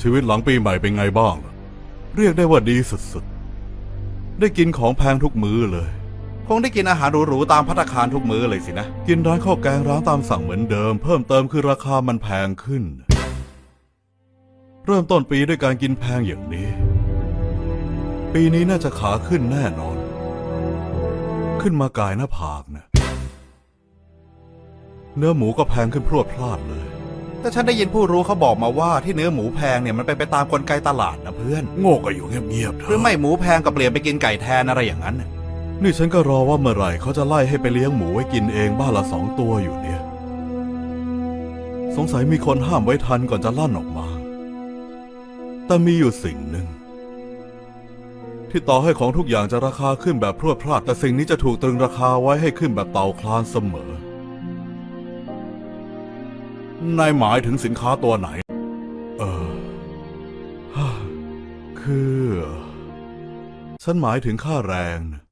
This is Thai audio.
ชีวิตหลังปีใหม่เป็นไงบ้างล่ะเรียกได้ว่าดีสุดๆ ได้กินของแพงทุกมื้อเลย คงได้กินอาหารหรูๆตามพัตตาคารทุกมื้อเลยสินะ กินร้านข้าวแกงร้านตามสั่งเหมือนเดิม เพิ่มเติมคือราคามันแพงขึ้น เริ่มต้นปีด้วยการกินแพงอย่างนี้ ปีนี้น่าจะขาขึ้นแน่นอน ขึ้นมากายหน้าผากนะ เนื้อหมูก็แพงขึ้นพรวดพลาดเลย แต่ฉันได้ยินผู้รู้เขาบอกมาว่าที่เนื้อหมูแพงเนี่ยมันเป็นไปตามกลไกตลาดนะเพื่อนโง่ก็อยู่เงียบๆหรือไม่หมูแพงก็เปลี่ยนไปกินไก่แทนอะไรอย่างนั้นน่ะนี่ฉันก็รอว่าเมื่อไหร่เขาจะไล่ให้ไปเลี้ยงหมูไว้กินเองบ้านละสองตัวอยู่เนี่ย สงสัยมีคนห้ามไว้ทันก่อนจะลั่นออกมา แต่มีอยู่สิ่งหนึ่ง ที่ต่อให้ของทุกอย่างจะราคาขึ้นแบบพรวดพลาด แต่สิ่งนี้จะถูกตรึงราคาไว้ให้ขึ้นแบบเต่าคลานเสมอ นายหมายถึงสินค้าตัวไหน เออฮ่าคือ ฉันหมายถึงค่าแรงนะ